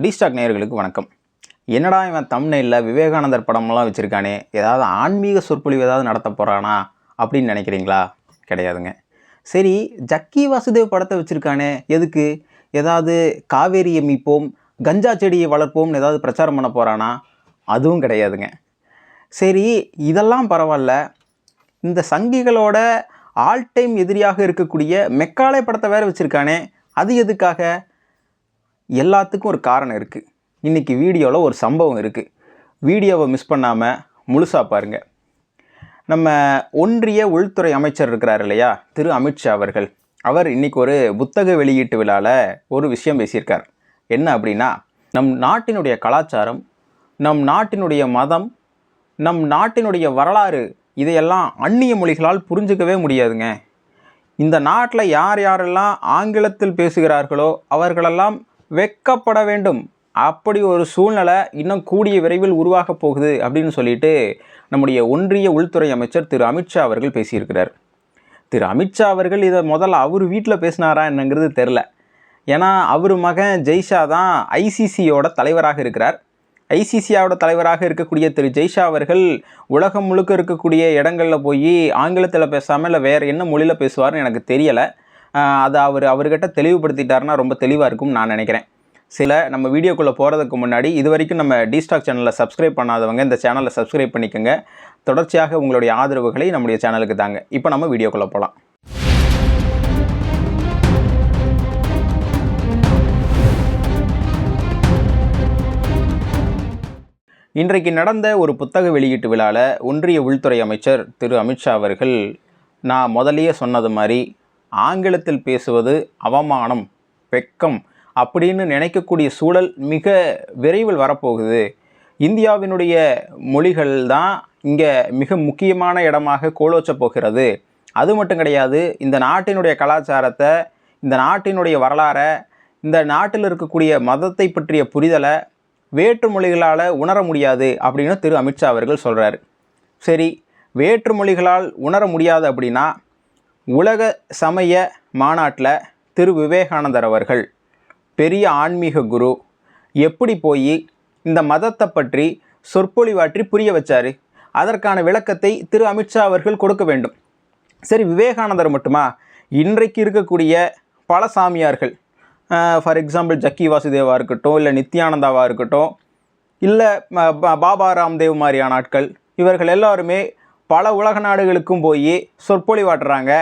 டிஸ்டாக் நேயர்களுக்கு வணக்கம். என்னடா இவன் தம்னையில் விவேகானந்தர் படமெல்லாம் வச்சுருக்கானே? ஏதாவது ஆன்மீக சொற்பொழிவு ஏதாவது நடத்த போகிறானா அப்படின்னு நினைக்கிறீங்களா? கிடையாதுங்க. சரி ஜக்கி வாசுதேவ் படத்தை வச்சுருக்கானே? எதுக்கு? ஏதாவது காவேரியை மீட்போம் கஞ்சா செடியை வளர்ப்போம்னு ஏதாவது பிரச்சாரம் பண்ண போகிறானா அதுவும் கிடையாதுங்க. சரி இதெல்லாம் பரவாயில்ல. இந்த சங்கிகளோட ஆல் டைம் எதிரியாக இருக்கக்கூடிய மெக்காலே படத்தை வேறு வச்சுருக்கானே? அது எதுக்காக? எல்லாத்துக்கும் ஒரு காரணம் இருக்குது இன்றைக்கி வீடியோவில் ஒரு சம்பவம் இருக்குது வீடியோவை மிஸ் பண்ணாமல் முழுசாக பாருங்கள் நம்ம ஒன்றிய உள்துறை அமைச்சர் இருக்கிறார் இல்லையா? திரு அமித்ஷா அவர்கள். அவர் இன்றைக்கி ஒரு புத்தக வெளியீட்டு விழாவில் ஒரு விஷயம் பேசியிருக்கார். என்ன அப்படின்னா நம் நாட்டினுடைய கலாச்சாரம் நம் நாட்டினுடைய மதம் நம் நாட்டினுடைய வரலாறு இதையெல்லாம் அந்நிய மொழிகளால் புரிஞ்சிக்கவே முடியாதுங்க. இந்த நாட்டில் யார் யாரெல்லாம் ஆங்கிலத்தில் பேசுகிறார்களோ அவர்களெல்லாம் வெக்கப்பட வேண்டும். அப்படி ஒரு சூழ்நிலை இன்னும் கூடிய விரைவில் உருவாகப் போகுது அப்படின்னு சொல்லிட்டு நம்முடைய ஒன்றிய உள்துறை அமைச்சர் திரு அமித்ஷா அவர்கள் பேசியிருக்கிறார். திரு அமித்ஷா அவர்கள் இதை முதல்ல அவர் வீட்டில் பேசினாரா என்னங்கிறது தெரில ஏன்னா அவர் மகன் ஜெய்ஷா தான் ஐசிசியோட தலைவராக இருக்கிறார். ஐசிசியாவோட தலைவராக இருக்கக்கூடிய திரு ஜெய்ஷா அவர்கள் உலகம் முழுக்க இருக்கக்கூடிய இடங்களில் போய் ஆங்கிலத்தில் பேசாமல் இல்லை வேறு என்ன மொழியில் பேசுவார்னு எனக்கு தெரியலை. அதை அவர் அவர்கிட்ட தெளிவுபடுத்திட்டாருன்னா ரொம்ப தெளிவாக இருக்கும்னு நான் நினைக்கிறேன். சில நம்ம வீடியோக்குள்ளே போகிறதுக்கு முன்னாடி இது வரைக்கும் நம்ம டிஸ்டாக் சேனலில் சப்ஸ்கிரைப் பண்ணாதவங்க இந்த சேனலை சப்ஸ்கிரைப் பண்ணிக்கோங்க. தொடர்ச்சியாக உங்களுடைய ஆதரவுகளை நம்முடைய சேனலுக்கு தாங்க. இப்போ நம்ம வீடியோக்குள்ளே போகலாம் இன்றைக்கு நடந்த ஒரு புத்தக வெளியீட்டு விழாவில் ஒன்றிய உள்துறை அமைச்சர் திரு அமித்ஷா அவர்கள் நான் முதலியே சொன்னது மாதிரி ஆங்கிலத்தில் பேசுவது அவமானம் வெக்கம் அப்படின்னு நினைக்கக்கூடிய சூழல் மிக விரைவில் வரப்போகுது. இந்தியாவினுடைய மொழிகள் தான் இங்கே மிக முக்கியமான இடமாக கோலோச்சப் போகிறது. அது மட்டும் கிடையாது இந்த நாட்டினுடைய கலாச்சாரத்தை இந்த நாட்டினுடைய வரலாறை இந்த நாட்டில் இருக்கக்கூடிய மதத்தை பற்றிய புரிதலை வேற்று மொழிகளால் உணர முடியாது அப்படின்னு திரு அமித்ஷா அவர்கள் சொல்கிறார் சரி வேற்று மொழிகளால் உணர முடியாது அப்படின்னா உலக சமய மாநாட்டில் திரு. விவேகானந்தர் அவர்கள் பெரிய ஆன்மீக குரு எப்படி போய் இந்த மதத்தை பற்றி சொற்பொழிவாற்றி புரிய வச்சார்? அதற்கான விளக்கத்தை திரு. அமித்ஷா அவர்கள் கொடுக்க வேண்டும். சரி விவேகானந்தர் மட்டுமா? இன்றைக்கு இருக்கக்கூடிய பல சாமியார்கள் ஃபார் எக்ஸாம்பிள் ஜக்கி வாசுதேவாக இருக்கட்டும் இல்லை நித்யானந்தாவாக இருக்கட்டும் இல்லை பாபா ராம்தேவ் மாதிரியான ஆட்கள் இவர்கள் எல்லாருமே பல உலக நாடுகளுக்கும் போய் சொற்பொழிவாட்டுறாங்க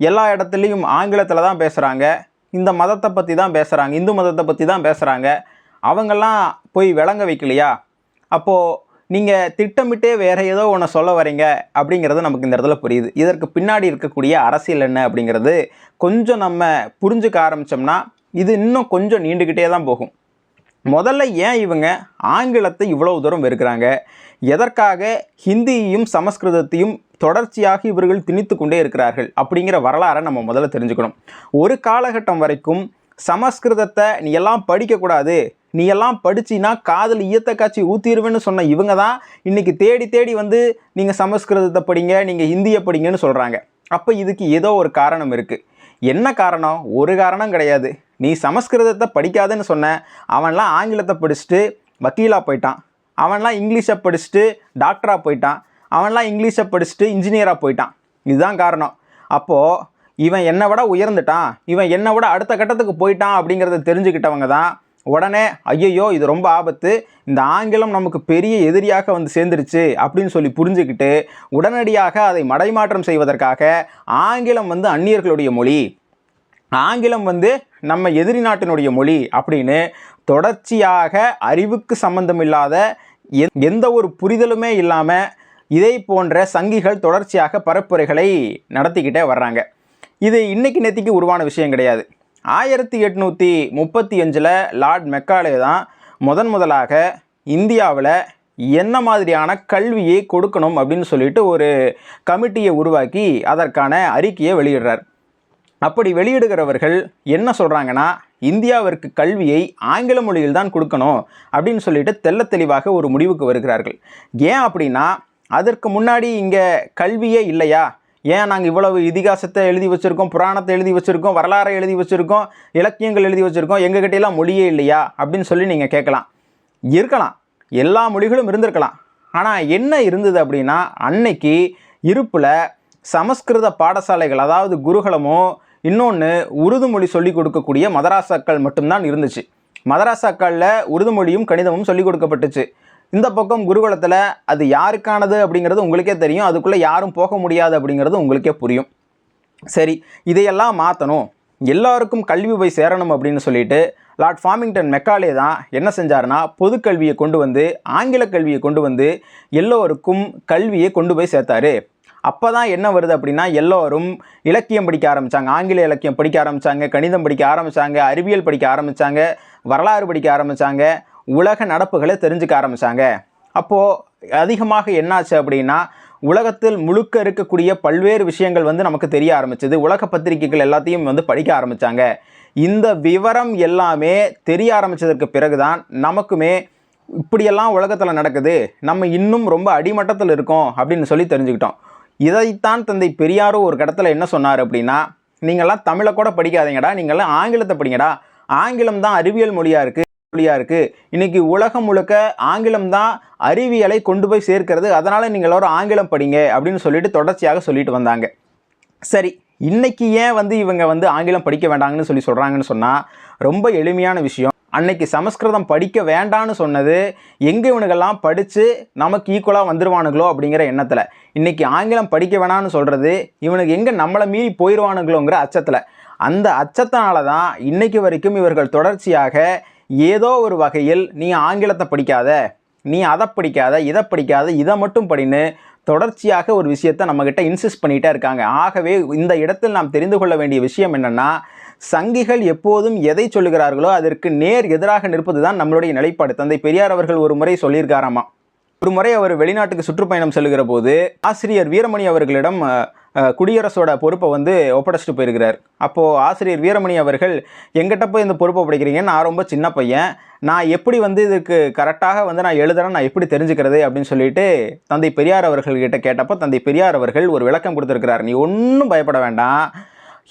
எல்லா இடத்துலையும் ஆங்கிலத்தில் தான் பேசுகிறாங்க இந்த மதத்தை பற்றி தான் பேசுகிறாங்க இந்து மதத்தை பற்றி தான் பேசுகிறாங்க அவங்கெல்லாம் போய் விளங்க வைக்கலையா? அப்போது நீங்கள் திட்டமிட்டே வேறு ஏதோ ஒன்று சொல்ல வரீங்க அப்படிங்கிறது நமக்கு இந்த இடத்துல புரியுது. இதற்கு பின்னாடி இருக்கக்கூடிய அரசியல் என்ன அப்படிங்கிறது கொஞ்சம் நம்ம புரிஞ்சுக்க ஆரம்பித்தோம்னா இது இன்னும் கொஞ்சம் நீண்டுக்கிட்டே தான் போகும். முதல்ல ஏன் இவங்க ஆங்கிலத்தை இவ்வளோ தூரம் வெறுக்கிறாங்க? எதற்காக ஹிந்தியையும் சமஸ்கிருதத்தையும் தொடர்ச்சியாக இவர்கள் திணித்து கொண்டே இருக்கிறார்கள் அப்படிங்கிற வரலாறை நம்ம முதல்ல தெரிஞ்சுக்கணும். ஒரு காலகட்டம் வரைக்கும் சமஸ்கிருதத்தை நீ எல்லாம் படிக்கக்கூடாது நீ எல்லாம் படிச்சின்னா காதல் ஈயத்த காட்சி ஊத்திடுவேன்னு சொன்ன இவங்க தான் இன்றைக்கி தேடி தேடி வந்து நீங்கள் சமஸ்கிருதத்தை படிங்க நீங்கள் ஹிந்தியை படிங்கன்னு சொல்கிறாங்க அப்போ இதுக்கு ஏதோ ஒரு காரணம் இருக்குது என்ன காரணம்? ஒரு காரணம் கிடையாது. நீ சமஸ்கிருதத்தை படிக்காதுன்னு சொன்ன அவன்லாம் ஆங்கிலத்தை படிச்சுட்டு வக்கீலாக போயிட்டான். அவன்லாம் இங்கிலீஷை படிச்சுட்டு டாக்டராக போயிட்டான். அவன்லாம் இங்கிலீஷை படிச்சுட்டு இன்ஜினியராக போயிட்டான். இதுதான் காரணம். அப்போது இவன் என்னை விட உயர்ந்துட்டான். இவன் என்னை விட அடுத்த கட்டத்துக்கு போயிட்டான் அப்படிங்கிறத தெரிஞ்சுக்கிட்டவங்க தான் உடனே ஐயையோ இது ரொம்ப ஆபத்து. இந்த ஆங்கிலம் நமக்கு பெரிய எதிரியாக வந்து சேர்ந்துருச்சு அப்படின்னு சொல்லி புரிஞ்சுக்கிட்டு உடனடியாக அதை மடைமாற்றம் செய்வதற்காக ஆங்கிலம் வந்து அந்நியர்களுடைய மொழி ஆங்கிலம் வந்து நம்ம எதிரி நாட்டினுடைய மொழி அப்படின்னு தொடர்ச்சியாக அறிவுக்கு சம்பந்தமில்லாத இல்லாத எந்த ஒரு புரிதலுமே இல்லாமல் இதை போன்ற சங்கிகள் தொடர்ச்சியாக பரப்புரைகளை நடத்திக்கிட்டே வர்றாங்க. இது இன்னைக்கு நேத்திக்கு உருவான விஷயம் கிடையாது. ஆயிரத்தி எட்நூற்றி முப்பத்தி அஞ்சில் லார்ட் மெக்காலே தான் முதன் முதலாக இந்தியாவில் என்ன மாதிரியான கல்வியை கொடுக்கணும் அப்படின்னு சொல்லிட்டு ஒரு கமிட்டியை உருவாக்கி அதற்கான அறிக்கையை வெளியிடுறார். அப்படி வெளியிடுகிறவர்கள் என்ன சொல்கிறாங்கன்னா இந்தியாவிற்கு கல்வியை ஆங்கில மொழியில் தான் கொடுக்கணும் அப்படின்னு சொல்லிட்டு தெல்ல தெளிவாக ஒரு முடிவுக்கு வருகிறார்கள். ஏன் அப்படின்னா அதற்கு முன்னாடி இங்கே கல்வியே இல்லையா? ஏன் நாங்கள் இவ்வளவு இதிகாசத்தை எழுதி வச்சுருக்கோம் புராணத்தை எழுதி வச்சுருக்கோம் வரலாறை எழுதி வச்சுருக்கோம் இலக்கியங்கள் எழுதி வச்சுருக்கோம் எங்ககிட்டலாம் மொழியே இல்லையா? அப்படின்னு சொல்லி நீங்கள் கேட்கலாம். இருக்கலாம். எல்லா மொழிகளும் இருந்திருக்கலாம். ஆனால் என்ன இருந்தது அப்படின்னா அன்னைக்கு இருப்பில் சமஸ்கிருத பாடசாலைகள் அதாவது குருகுலமோ இன்னொன்று உருது மொழி சொல்லிக் கொடுக்கக்கூடிய மதராசாக்கள் மட்டும்தான் இருந்துச்சு. மதராசாக்களில் உருது மொழியும் கணிதமும் சொல்லிக் கொடுக்கப்பட்டுச்சு. இந்த பக்கம் குருகுலத்தில் அது யாருக்கானது அப்படிங்கிறது உங்களுக்கே தெரியும். அதுக்குள்ளே யாரும் போக முடியாது அப்படிங்கிறது உங்களுக்கே புரியும். சரி இதையெல்லாம் மாற்றணும் எல்லாருக்கும் கல்வி போய் சேரணும் அப்படின்னு சொல்லிட்டு லார்ட் ஃபார்மிங்டன் மெக்காலே தான் என்ன செஞ்சாருன்னா பொது கல்வியை கொண்டு வந்து ஆங்கில கல்வியை கொண்டு வந்து எல்லோருக்கும் கல்வியை கொண்டு போய் சேர்த்தாரு. அப்போ தான் என்ன வருது அப்படின்னா எல்லோரும் இலக்கியம் படிக்க ஆரம்பித்தாங்க ஆங்கில இலக்கியம் படிக்க ஆரம்பித்தாங்க கணிதம் படிக்க ஆரம்பித்தாங்க அறிவியல் படிக்க ஆரம்பித்தாங்க வரலாறு படிக்க ஆரம்பித்தாங்க உலக நடப்புகளை தெரிஞ்சுக்க ஆரம்பித்தாங்க அப்போது அதிகமாக என்னாச்சு அப்படின்னா உலகத்தில் முழுக்க இருக்கக்கூடிய பல்வேறு விஷயங்கள் வந்து நமக்கு தெரிய ஆரம்பிச்சது. உலக பத்திரிகைகள் எல்லாத்தையும் வந்து படிக்க ஆரம்பித்தாங்க இந்த விவரம் எல்லாமே தெரிய ஆரம்பித்ததற்கு பிறகுதான் நமக்குமே இப்படியெல்லாம் உலகத்தில் நடக்குது. நம்ம இன்னும் ரொம்ப அடிமட்டத்தில் இருக்கோம் அப்படின்னு சொல்லி தெரிஞ்சுக்கிட்டோம். இதைத்தான் தந்தை பெரியாரும் ஒரு கடத்தில் என்ன சொன்னார் அப்படின்னா நீங்கள்லாம் தமிழை கூட படிக்காதீங்கடா நீங்கள்லாம் ஆங்கிலத்தை படிங்கடா. ஆங்கிலம் தான் அறிவியல் மொழியாக இருக்குது மொழியாக இருக்குது இன்றைக்கி உலகம் முழுக்க ஆங்கிலம் தான் அறிவியலை கொண்டு போய் சேர்க்கிறது. அதனால் நீங்கள் எல்லோரும் ஆங்கிலம் படிங்க அப்படின்னு சொல்லிட்டு தொடர்ச்சியாக சொல்லிட்டு வந்தாங்க. சரி இன்றைக்கி ஏன் வந்து இவங்க வந்து ஆங்கிலம் படிக்க வேண்டாங்கன்னு சொல்லி சொல்கிறாங்கன்னு சொன்னால் ரொம்ப எளிமையான விஷயம். அன்னைக்கு சமஸ்கிருதம் படிக்க வேண்டான்னு சொன்னது எங்கே இவனுங்கெல்லாம் படித்து நமக்கு ஈக்குவலாக வந்துடுவானுங்களோ அப்படிங்கிற எண்ணத்தில். இன்றைக்கி ஆங்கிலம் படிக்க வேணான்னு சொல்கிறது இவனுக்கு எங்கே நம்மளை மீறி போயிடுவானுங்களோங்கிற அச்சத்தில். அந்த அச்சத்தினால தான் இன்றைக்கு வரைக்கும் இவர்கள் தொடர்ச்சியாக ஏதோ ஒரு வகையில் நீ ஆங்கிலத்தை படிக்காத நீ அதை படிக்காத இதை படிக்காத இதை மட்டும் படின்னு தொடர்ச்சியாக ஒரு விஷயத்தை நம்மக்கிட்ட இன்சிஸ்ட் பண்ணிகிட்டே இருக்காங்க. ஆகவே இந்த இடத்தில் நாம் தெரிந்து கொள்ள வேண்டிய விஷயம் என்னென்னா சங்கிகள் எப்போதும் எதை சொல்லுகிறார்களோ அதற்கு நேர் எதிராக நிற்பது தான் நம்மளுடைய நிலைப்பாடு. தந்தை பெரியார் அவர்கள் ஒரு முறை சொல்லியிருக்காராமா? ஒரு முறை அவர் வெளிநாட்டுக்கு சுற்றுப்பயணம் செல்கிற போது ஆசிரியர் வீரமணி அவர்களிடம் குடியரசோட பொறுப்பை வந்து ஒப்படைச்சிட்டு போயிருக்கிறார். அப்போது ஆசிரியர் வீரமணி அவர்கள் எங்கிட்ட போய் இந்த பொறுப்பை ஒப்படைக்கிறீங்க நான் ரொம்ப சின்ன பையன். நான் எப்படி வந்து இதுக்கு கரெக்டாக வந்து நான் எழுதுறேன் நான் எப்படி தெரிஞ்சுக்கிறது? அப்படின்னு சொல்லிட்டு தந்தை பெரியார் அவர்கள்கிட்ட கேட்டப்போ தந்தை பெரியார் அவர்கள் ஒரு விளக்கம் கொடுத்துருக்கிறார். நீ ஒன்றும் பயப்பட வேண்டாம்.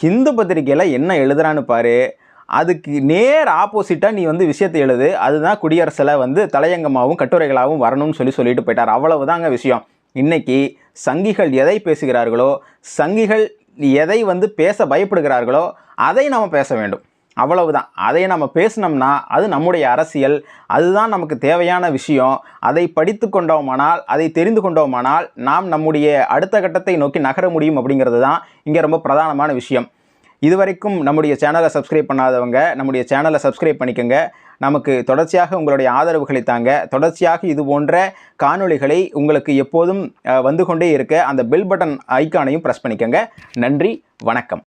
ஹிந்து பத்திரிக்கையில் என்ன எழுதுறான்னு பாரு. அதுக்கு நேர் ஆப்போசிட்டாக நீ வந்து விஷயத்தை எழுது. அதுதான் குடியரசில் வந்து தலையங்கமாகவும் கட்டுரைகளாகவும் வரணும்னு சொல்லி சொல்லிட்டு போயிட்டார். அவ்வளவுதாங்க விஷயம். இன்னைக்கு சங்கிகள் எதை பேசுகிறார்களோ சங்கிகள் எதை வந்து பேச பயப்படுகிறார்களோ அதை நாம் பேச வேண்டும். அவ்வளவுதான். அதை நம்ம பேசினோம்னா அது நம்முடைய அரசியல் அதுதான் நமக்கு தேவையான விஷயம். அதை படித்து கொண்டோமானால் அதை தெரிந்து கொண்டோமானால் நாம் நம்முடைய அடுத்த கட்டத்தை நோக்கி நகர முடியும் அப்படிங்கிறது தான் இங்கே ரொம்ப பிரதானமான விஷயம். இதுவரைக்கும் நம்முடைய சேனலை சப்ஸ்கிரைப் பண்ணாதவங்க நம்முடைய சேனலை சப்ஸ்கிரைப் பண்ணிக்கோங்க. நமக்கு தொடர்ச்சியாக உங்களுடைய ஆதரவுகளை தாங்க தொடர்ச்சியாக இது போன்ற காணொளிகளை உங்களுக்கு எப்போதும் வந்து கொண்டே இருக்க அந்த பெல் பட்டன் ஐக்கானையும் ப்ரெஸ் பண்ணிக்கோங்க. நன்றி வணக்கம்.